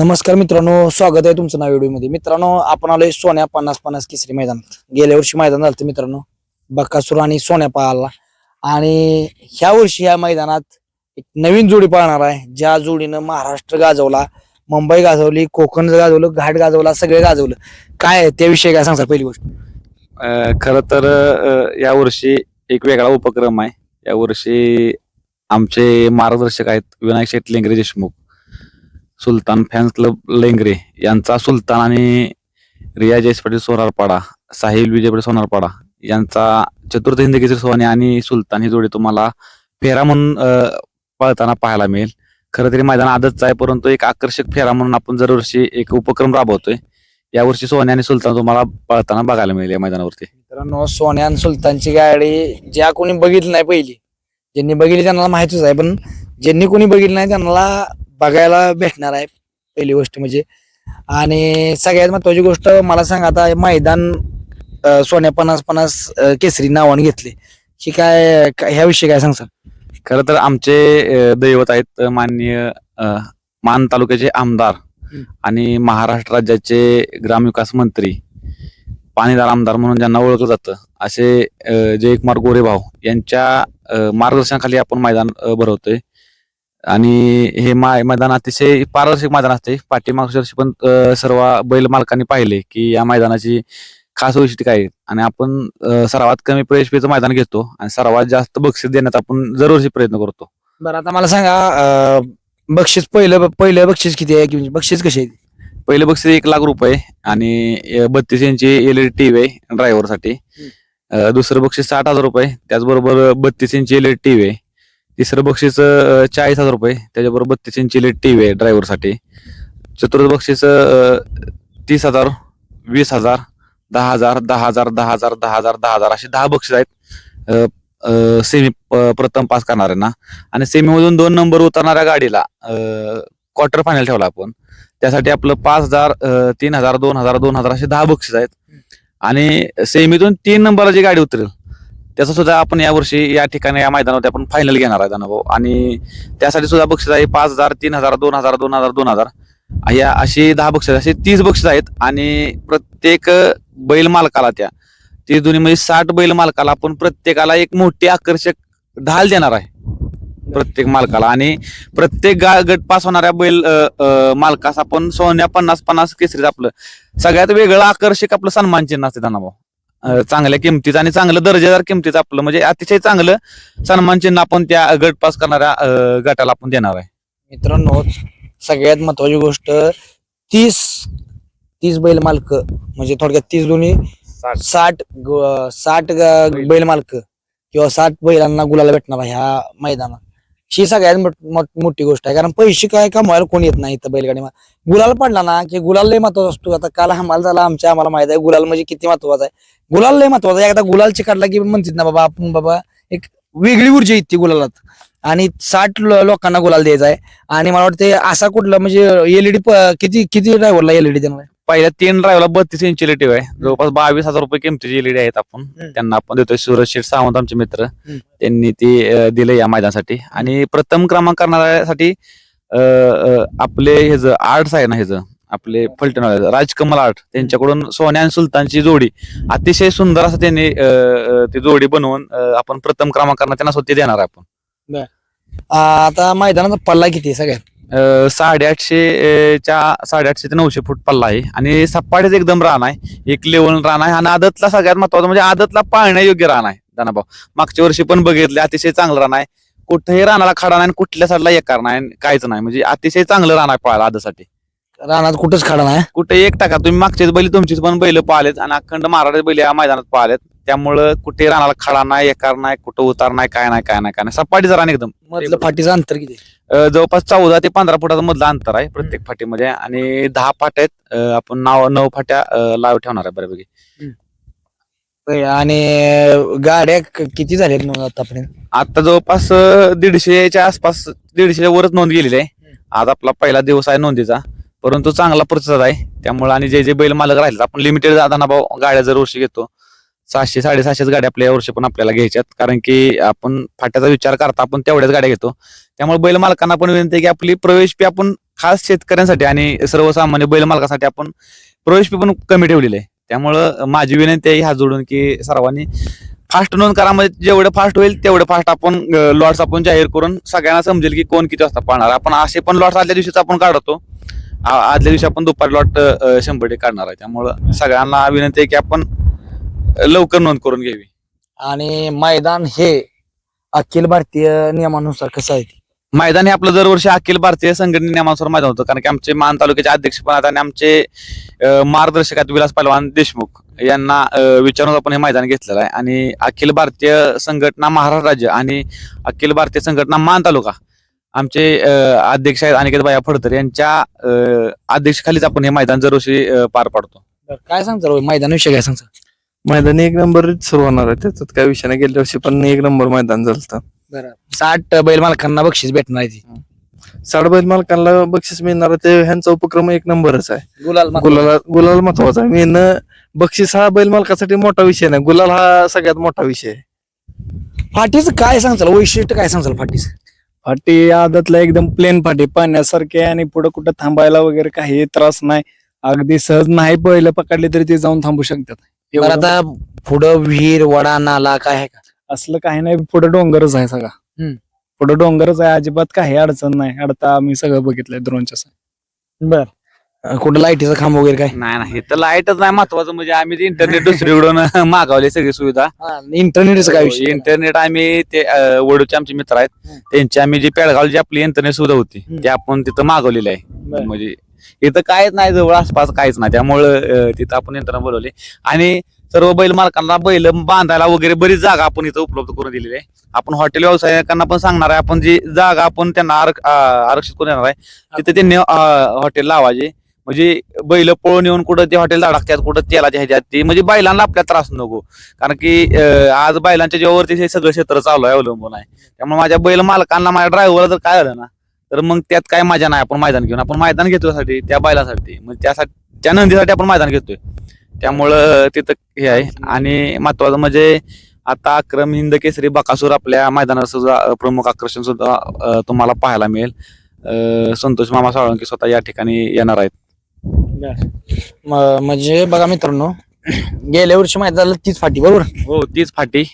नमस्कार मित्रांनो स्वागत आहे तुमचं नाव व्हिडिओमध्ये. मित्रांनो आपण आलोय सोन्या पन्नास पन्नास केसरी मैदानात. गेल्या वर्षी मैदान झालं मित्रांनो बक्कासूर आणि सोन्या पाळला. आणि ह्या वर्षी या मैदानात एक नवीन जोडी पाळणार आहे ज्या जोडीनं महाराष्ट्र गाजवला मुंबई गाजवली कोकण गाजवलं घाट गाजवला सगळे गाजवलं. काय आहे त्याविषयी काय सांगता पहिली गोष्ट? खर खरं तर या वर्षी एक वेगळा उपक्रम आहे. या वर्षी आमचे मार्गदर्शक आहेत विनायक शेठ लेंगरे देशमुख. सुलतान फॅन्स क्लब लेंगरे यांचा सुलतान आणि रिया जयस पाटील सोनारपाडा साहिल विजय पाटील सोनारपाडा यांचा चतुर्थ हिंद केसरी सोहाने आणि सुलतान ही जोडी तुम्हाला फेरा म्हणून पळताना पाहायला मिळेल. खरं तरी मैदान आदतच आहे परंतु एक आकर्षक फेरा म्हणून आपण दरवर्षी एक उपक्रम राबवतोय. यावर्षी सोने आणि सुलतान तुम्हाला पळताना बघायला मिळेल या मैदानावरती. मित्रांनो सोन्या आणि सुलतानची गाडी ज्या कोणी बघितली नाही पहिली ज्यांनी बघितली त्यांना माहितीच आहे पण ज्यांनी कोणी बघितली नाही त्यांना बघायला भेटणार आहे पहिली गोष्ट म्हणजे. आणि सगळ्यात महत्वाची गोष्ट मला सांगा आता हे मैदान अं, सोन्या पन्नास पन्नास अं, केसरी नावाने घेतले. ही काय काय- ह्याविषयी काय सांगसा खरं तर आमचे अ, दैवत आहेत माननीय अ, मान तालुक्याचे आमदार. आणि महाराष्ट्र राज्याचे ग्रामविकास मंत्री पाणीदार आमदार म्हणून ज्यांना ओळखलं जातं असे अ, जयकुमार गोरेभाऊ यांच्या अ, मार्गदर्शनाखाली आपण मैदान अ, भरवतोय. आणि हे मैदान अतिशय पारदर्शक मैदान असते पाठीमागच्या वर्षी पण सर्व बैल मालकांनी पाहिले की या मैदानाची खास वैशिष्ट्य काय. आणि आपण सर्वात कमी प्रवेश फीचं मैदान घेतो आणि सर्वात जास्त बक्षीस देण्याचा आपण दरवर्षी प्रयत्न करतो. बरं आता मला सांगा बक्षीस पहिलं पहिलं बक्षीस किती आहे? किंवा बक्षीस कशी आहे? पहिलं बक्षीस एक लाख रुपये आणि बत्तीस इंची एलईडी टीव्ही आहे ड्रायव्हरसाठी. दुसरं बक्षीस साठ हजार रुपये त्याचबरोबर बत्तीस इंची एलईडी टीव्ही आहे. तिसरं बक्षीस चाळीस हजार रुपये. त्याच्याबरोबर बत्तीस इंची लेट टी व्ही आहे ड्रायव्हरसाठी चतुर्थ बक्षीस तीस हजार वीस हजार दहा हजार दहा हजार दहा हजार दहा हजार दहा हजार असे दहा बक्षीस आहेत. सेमी प्रथम पास करणाऱ्यांना आणि सेमीमधून दोन नंबर उतरणाऱ्या गाडीला क्वार्टर फायनल ठेवला आपण. त्यासाठी आपलं पाच हजार तीन हजार दोन हजार दोन हजार असे दहा बक्षीस आहेत. आणि सेमीतून तीन नंबरला जी गाडी उतरेल त्याचा सुद्धा आपण यावर्षी या ठिकाणी या मैदानावरती आपण फायनल घेणार आहे अनुभव आणि त्यासाठी सुद्धा बक्षीस आहे पाच हजार तीन हजार दोन हजार दोन हजार दोन हजार. या अशी दहा बक्षीस अशी तीस बक्षीस आहेत. आणि प्रत्येक बैल मालकाला त्या ती दोन्ही म्हणजे साठ बैल मालकाला आपण प्रत्येकाला एक मोठी आकर्षक ढाल देणार आहे. प्रत्येक मालकाला. आणि प्रत्येक गा गट पास होणाऱ्या बैल मालकास आपण सोन्या पन्नास पन्नास केसरीत आपलं सगळ्यात वेगळं आकर्षक आपलं सन्मान चिन्ह असते धनाभाऊ चांगल्या किमतीचं आणि चांगलं दर्जेदार किमतीचं आपलं म्हणजे अतिशय चांगलं सन्मान चिन्ह आपण त्या गट पास करणाऱ्या गटाला आपण देणार आहे मित्रांनो सगळ्यात महत्वाची गोष्ट तीस तीस बैल मालक म्हणजे थोडक्यात तीस दोन्ही साठ साठ बैल. बैल मालक किंवा साठ बैलांना गुलाला भेटणार आहे ह्या मैदानात ही सगळ्यात मोठी गोष्ट आहे. कारण पैसे काय कमवायला कोण येत नाही इथं बैलगाडी गुलाल पडला ना की गुलाल लय महत्त्वाचा असतो. आता काल हमाल झाला आमच्या आम्हाला माहीत आहे गुलाल म्हणजे किती महत्त्वाचा आहे. गुलाल लय महत्त्वाचा आहे. एकदा गुलाल चिकाडला की म्हणतात ना बाबा आपण बाबा एक वेगळी ऊर्जा येते गुलालात. आणि साठ लोकांना गुलाल द्यायचा आहे. आणि मला वाटतं असा कुठला म्हणजे एलईडी किती किती ड्रायव्हरला एलईडी देणार आहे? पहिल्या तीन ड्रायव्हरला बत्तीस इंची एलईडी आहे. जवळपास बावीस हजार रुपये किमतीची एलईडी आहेत आपण. त्यांना आपण देतोय सूरज शेठ सावंत आमचे मित्र. त्यांनी ती दिलं या मैदानासाठी. आणि प्रथम क्रमांक करणाऱ्यासाठी आपले हे ज आर्ट्स आहे ना हे ज आपले फलटण राजकमल आर्ट त्यांच्याकडून सोन्या आणि सुलतानची जोडी. अतिशय सुंदर असं त्यांनी ती जोडी बनवून आपण प्रथम क्रमांक त्यांना स्वतः देणार आहे आपण. आता मैदानाचा पल्ला किती सगळ्यात? अ, साडेआठशे अ, च्या साडेआठशे ते नऊशे फूट पल्ला आहे. आणि सपाटीच एकदम रान आहे. एक लेवल रान आहे. आणि आदतला सगळ्यात महत्वाचं म्हणजे आदतला पाळण्यायोग्य रान आहे दानाभाऊ. मागच्या वर्षी पण बघितले अतिशय चांगलं रान आहे. कुठेही रानाला खडा नाही आणि कुठल्या साईडला एकार नाही काहीच नाही. म्हणजे अतिशय चांगलं रान आहे पाहायला आदसाठी रानात कुठंच खाडा नाही? कुठे एक टाका. तुम्ही मागचेच बैल तुमचीच पण बैल पाहिलेत आणि अखंड महाराज बैल या मैदानात पाहिलेत त्यामुळं कुठे रानाला खडा नाही एकार नाही कुठं उतार नाही काय नाही काय नाही काय नाही. सपाटीचं रान एकदम. मधलं फाटीचं अंतर किती? अ, जवळपास चौदा ते पंधरा फुटाचं मधलं अंतर आहे प्रत्येक फाटीमध्ये. आणि दहा फाट्या आहेत. अ, आपण नाव नऊ फाट्या अ, लाव ठेवणार आहे बऱ्यापैकी. आणि गाड्या क- किती झाल्यात मग आतापर्यंत? आता जवळपास अ, दीडशेच्या आसपास दीडशेच्या वरच नोंद गेलेली आहे. आज आपला पहिला दिवस आहे नोंदीचा. परंतु चांगला प्रतिसाद आहे. त्यामुळे आणि जे जे बैल मालक राहिले आपण लिमिटेड जाताना भाऊ गाड्या जर वर्षी घेतो सहाशे साडेसहाशेच गाड्या आपल्या या वर्षी पण आपल्याला घ्यायच्यात. कारण की आपण फाट्याचा विचार करता आपण तेवढ्याच गाड्या घेतो. त्यामुळे बैल मालकांना पण विनंती आहे की आपली प्रवेश फी आपण खास शेतकऱ्यांसाठी आणि सर्वसामान्य बैल मालकासाठी आपण प्रवेश फी पण कमी ठेवलेली आहे. त्यामुळं माझी विनंती आहे ह्या जोडून की सर्वांनी फास्ट नोंद करा. म्हणजे जेवढं फास्ट होईल तेवढं फास्ट आपण लॉट्स आपण जाहीर करून सगळ्यांना समजेल की कोण किती वाजता पाहणार आपण असे पण लॉट्स आदल्या दिवशीच आपण काढतो. आदल्या दिवशी आपण दुपारी लॉट शंभर काढणार आहे. त्यामुळं सगळ्यांना विनंती आहे की आपण लवकर नोंद करून घ्यावी. आणि मैदान हे अखिल भारतीय नियमानुसार कसं आहे ते? मैदान हे आपलं दरवर्षी अखिल भारतीय संघटने नियमानुसार मैदान होतं. कारण की आमचे मान तालुक्याचे अध्यक्ष पण आहेत आणि आमचे अ, मार्गदर्शक आहेत विलास पहलवान देशमुख. यांना अ, विचारून आपण हे मैदान घेतलेलं आहे. आणि अखिल भारतीय संघटना महाराष्ट्र राज्य आणि अखिल भारतीय संघटना मान तालुका आमचे अ, अध्यक्ष आहेत अनिकेत भाया फडतर यांच्या अ, अध्यक्षखालीच आपण हे मैदान दरवर्षी अ, पार पाडतो. काय सांगता मैदानाविषयी काय सांगता? मैदान एक नंबर सुरू होणार आहे त्याच्यात. काय विषय नाही गेल्या वर्षी पण एक नंबर मैदान झालं साठ बैल मालकांना बक्षीस भेटणार आहे ती. साडबैल मालकांना बक्षीस मिळणार आहे ते ह्यांचा उपक्रम एक नंबरच आहे. गुलाल गुलाला गुलाल महत्त्वाचा आहे. मेन बक्षीस हा बैल मालकासाठी मोठा विषय नाही. गुलाल हा सगळ्यात मोठा विषय आहे. फाटीचं काय सांगचाल वैशिष्ट्य काय सांगचाल फाटीचं? फाटी आदतला एकदम प्लेन फाटी. पाण्यासारखे आणि पुढे कुठं थांबायला वगैरे काही त्रास नाही. अगदी सहज नाही पहिलं पकडले तरी ते जाऊन थांबू शकतात. एवढं आता पुढं विहीर वडा नाला काय आहे का असलं काही नाही पुढे डोंगरच आहे सगळा हम्म. पुढे डोंगरच आहे अजिबात काही अडचण नाही अडता आम्ही सगळं बघितलंय द्रोणच्या. बर कुठं लाईटीचा खांब वगैरे काय नाही नाही तर लाईटच नाही महत्वाचं म्हणजे आम्ही ते इंटरनेट दुसरीकडून मागवले सगळी सुविधा इंटरनेटचा काय विषय इंटरनेट आम्ही ते अ, वडूचे आमचे मित्र आहेत हम्म. त्यांची आम्ही जी पेडगावची आपली इंटरनेट सुविधा होती हम्म. ती आपण तिथं मागवलेली आहे बरं. म्हणजे इथं काहीच नाही जवळ आसपास काहीच नाही. त्यामुळं तिथं आपण यंत्रणा बोलवली. आणि सर्व बैल मालकांना बैल बांधायला वगैरे बरीच जागा आपण इथं उपलब्ध करून दिलेली आहे. आपण हॉटेल व्यावसायिकांना पण सांगणार आहे आपण जी जागा आपण त्यांना आरक्षित करून देणार आहे तिथे त्यांनी हॉटेल लावायचे. म्हणजे बैल पळून येऊन कुठं ते हॉटेल धडकतात कुठं त्याला ह्याच्यात ते म्हणजे बैलांना आपल्या त्रास नको. कारण की आज बैलांच्या जेव्हावरती हे सगळं क्षेत्र चालू आहे अवलंबून आहे. त्यामुळे माझ्या बैल मालकांना माझ्या ड्रायव्हरला जर काय झालं ना तर मग त्यात काय मजा नाही आपण मैदान घेऊन. आपण मैदान घेतोसाठी त्या बैलासाठी. मग त्यासाठी त्या नंदीसाठी आपण मैदान घेतोय. त्यामुळं तिथं हे आहे. आणि महत्वाचं म्हणजे आता अक्रम हिंद केसरी बकासूर आपल्या मैदानात सुद्धा प्रमुख आकर्षण सुद्धा तुम्हाला पाहायला मिळेल. अं, संतोष मामा साळुंके स्वतः या ठिकाणी येणार आहेत. म्हणजे बघा मित्रांनो गेल्या वर्षी माहिती झालं तीच फाटी बरोबर? हो तीच फाटी.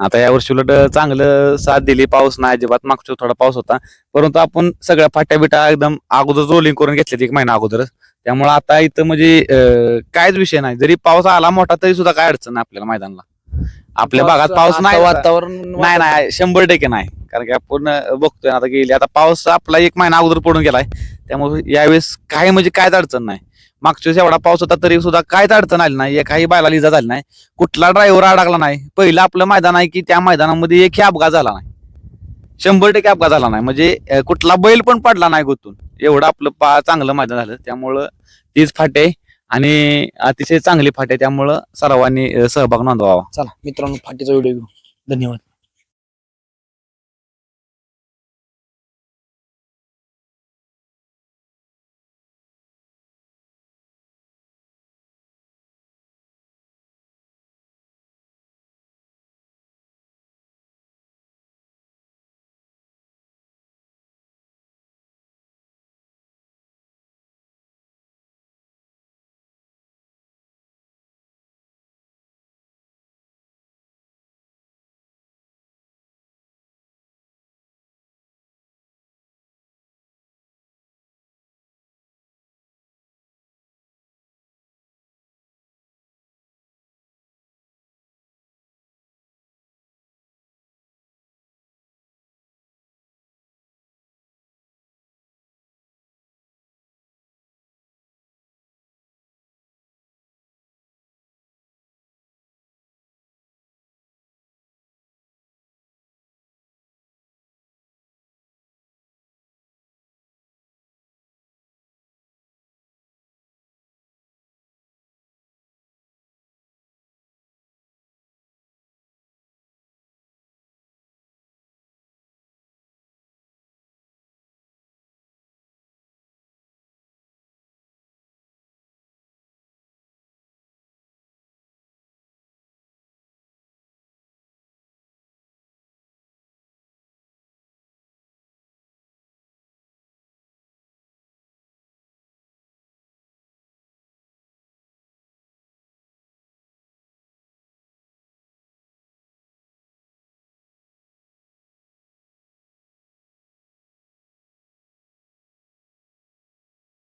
आता या वर्षी उलट चांगलं साथ दिली. पाऊस नाही अजिबात. मागच्या थोडा पाऊस होता. परंतु आपण सगळ्या फाट्या बिट्या एकदम अगोदर रोलिंग करून घेतली एक महिना अगोदरच. त्यामुळे आता इथं म्हणजे अं, कायच विषय नाही. जरी पाऊस आला मोठा तरी सुद्धा काय अडचण नाही आपल्याला मैदानाला. आपल्या भागात पाऊस नाही. वातावरण नाही नाही. शंभर टक्के नाही. कारण की आपण बघतोय आता गेली. आता पाऊस आपला एक महिना अगोदर पडून गेलाय. त्यामुळे यावेळेस काही म्हणजे कायच अडचण नाही. मागच्या एवढा पाऊस होता तरी सुद्धा काहीच अडचण आली नाही. एकाही बायला इजा झाली नाही. कुठला ड्रायव्हर अडकला नाही. पहिलं आपलं मैदान आहे की त्या मैदानामध्ये एकही अपघात झाला नाही. शंभर टक्के अपघात झाला नाही. म्हणजे कुठला बैल पण पडला नाही गुतून. एवढं आपलं पा चांगलं मैदान झालं. त्यामुळं तीच फाटे आणि अतिशय चांगली फाटे त्यामुळं सर्वांनी सहभाग नोंदवावा. चला मित्रांनो फाटीचा व्हिडिओ घेऊ. धन्यवाद.